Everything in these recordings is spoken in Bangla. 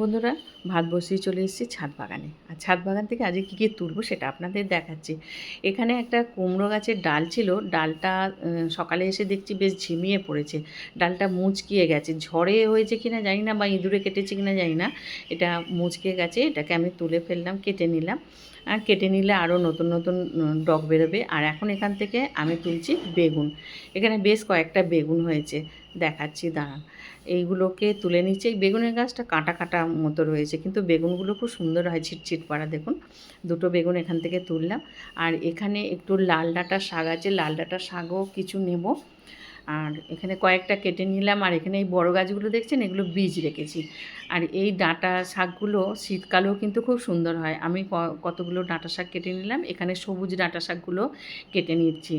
বন্ধুরা, ভাত বসিয়ে চলে এসেছি ছাদ বাগানে। আর ছাদ বাগান থেকে আজকে কী কী তুলবো সেটা আপনাদের দেখাচ্ছি। এখানে একটা কুমড়ো গাছের ডাল ছিল, ডালটা সকালে এসে দেখছি বেশ ঝিমিয়ে পড়েছে। ডালটা মুচকিয়ে গেছে। ঝড়ে হয়েছে কিনা জানি না বা ইঁদুরে কেটেছে কিনা জানি না। এটা মুচকে গেছে, এটাকে আমি তুলে ফেললাম, কেটে নিলাম। আর কেটে নিলে আরও নতুন নতুন ডগ বেরোবে। আর এখন এখান থেকে আমি তুলছি বেগুন। এখানে বেশ কয়েকটা বেগুন হয়েছে। দেখাচ্ছি, দাঁড়ান। এইগুলোকে তুলে নিচ্ছে। এই বেগুনের গাছটা কাটা কাটা মতো রয়েছে, কিন্তু বেগুনগুলো খুব সুন্দর হয় ছিটছিট পাড়া দেখুন। দুটো বেগুন এখান থেকে তুললাম। আর এখানে একটু লাল ডাঁটা শাক আছে, লাল ডাঁটা শাকও কিছু নেব। আর এখানে কয়েকটা কেটে নিলাম, আর এখানে এই বড় গাছগুলো দেখছেন? এগুলো বীজ রেখেছি। আর এই ডাঁটা শাকগুলো শীতকালেও কিন্তু খুব সুন্দর হয়। আমি কতগুলো ডাঁটা শাক কেটে নিলাম, এখানে সবুজ ডাঁটা শাকগুলো কেটে নিচ্ছি।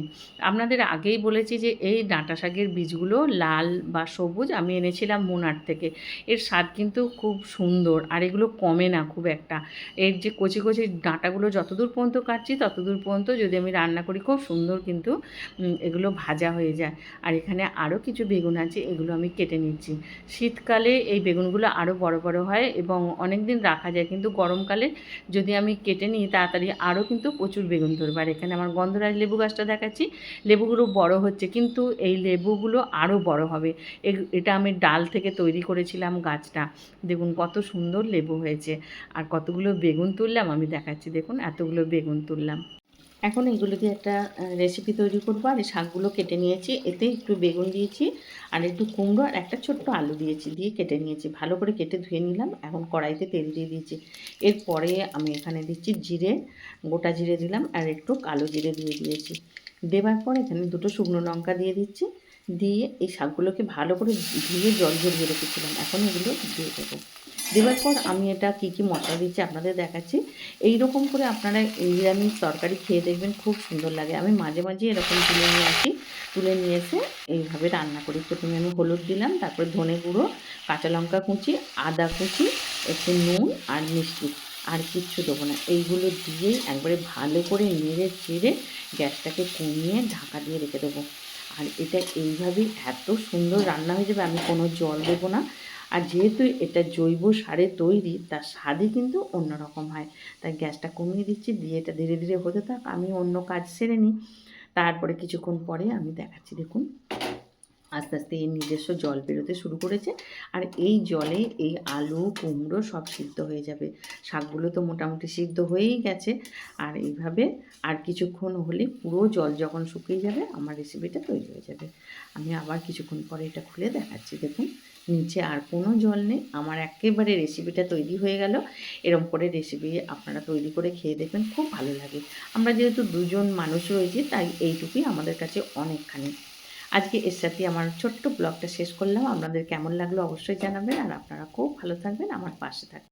আপনাদের আগেই বলেছি যে এই ডাঁটা শাকের বীজগুলো লাল বা সবুজ আমি এনেছিলাম মোনার থেকে। এর স্বাদ কিন্তু খুব সুন্দর, আর এগুলো কমে না খুব একটা। এর যে কচি কচি ডাঁটাগুলো যতদূর পর্যন্ত কাটছি, ততদূর পর্যন্ত যদি আমি রান্না করি, খুব সুন্দর কিন্তু এগুলো ভাজা হয়ে যায়। আর এখানে আরও কিছু বেগুন আছে, এগুলো আমি কেটে নিচ্ছি। শীতকালে এই বেগুনগুলো আরও বড় বড় হয় এবং অনেক দিন রাখা যায়, কিন্তু গরমকালে যদি আমি কেটে নিই, তাড়াতাড়ি আরও কিন্তু প্রচুর বেগুন ধরবে। আর এখানে আমার গন্ধরাজ লেবু গাছটা দেখাচ্ছি, লেবুগুলো বড় হচ্ছে, কিন্তু এই লেবুগুলো আরও বড় হবে। এটা আমি ডাল থেকে তৈরি করেছিলাম গাছটা। দেখুন কত সুন্দর লেবু হয়েছে। আর কতগুলো বেগুন তুললাম, আমি দেখাচ্ছি, দেখুন এতগুলো বেগুন তুললাম। এখন এগুলো দিয়ে একটা রেসিপি তৈরি করব। আর এই শাকগুলো কেটে নিয়েছি। এতে একটু বেগুন দিয়েছি, আর একটু কুমড়ো আর একটা ছোট্ট আলু দিয়েছি, দিয়ে কেটে নিয়েছি। ভালো করে কেটে ধুয়ে নিলাম। এখন কড়াইতে তেল দিয়ে দিয়েছি। এরপরে আমি এখানে দিচ্ছি জিরে, গোটা জিরে দিলাম, আর একটু কালো জিরে দিয়ে দিয়েছি। দেবার পর এখানে দুটো শুকনো লঙ্কা দিয়ে দিচ্ছি। দিয়ে এই শাকগুলোকে ভালো করে ধুয়ে জল ঝরিয়ে রেখেছিলাম। এখন এগুলো দিয়ে দেবো। দেওয়ার পর আমি এটা কী কী মশলা দিচ্ছি আপনাদের দেখাচ্ছি। এই রকম করে আপনারা নিরামিষ তরকারি খেয়ে দেখবেন খুব সুন্দর লাগে। আমি মাঝে মাঝে এরকম তুলে নিয়ে আসি। তুলে নিয়ে এসে এইভাবে রান্না করি। প্রথমে আমি হলুদ দিলাম, তারপরে ধনে গুঁড়ো, কাঁচা লঙ্কা কুচি, আদা কুচি, একটু নুন আর মিষ্টি। আর কিচ্ছু দেবো না। এইগুলো দিয়েই একবারে ভালো করে নেড়ে চেড়ে গ্যাসটাকে কমিয়ে ঢাকা দিয়ে রেখে দেবো। আর এটা এইভাবেই এত সুন্দর রান্না হয়ে যাবে, আমি কোনো জল দেবো না। আর যেহেতু এটা জৈব সারে তৈরি, তার স্বাদই কিন্তু অন্যরকম হয়। তাই গ্যাসটা কমিয়ে দিচ্ছি, দিয়ে এটা ধীরে ধীরে হতে থাক, আমি অন্য কাজ সেরে নিই। তারপরে কিছুক্ষণ পরে আমি দেখাচ্ছি, দেখুন। আস্তে আস্তে এর নিজস্ব জল বেরোতে শুরু করেছে। আর এই জলে এই আলু, কুমড়ো সব সিদ্ধ হয়ে যাবে। শাকগুলো তো মোটামুটি সিদ্ধ হয়েই গেছে। আর এইভাবে আর কিছুক্ষণ হলে পুরো জল যখন শুকিয়ে যাবে, আমার রেসিপিটা তৈরি হয়ে যাবে। আমি আবার কিছুক্ষণ পরে এটা খুলে দেখাচ্ছি। দেখুন, নিচে আর কোনো জল নেই। আমার একেবারে রেসিপিটা তৈরি হয়ে গেল। এরম করে রেসিপি আপনারা তৈরি করে খেয়ে দেখবেন, খুব ভালো লাগে। আমরা যেহেতু দুজন মানুষ রয়েছি, তাই এইটুকুই আমাদের কাছে অনেকখানি। আজকে এর সাথে আমার ছোট্ট ব্লগটা শেষ করলাম। আপনাদের কেমন লাগল অবশ্যই জানাবেন। আর আপনারা খুব ভালো থাকবেন। আমার পাশে থাকবেন।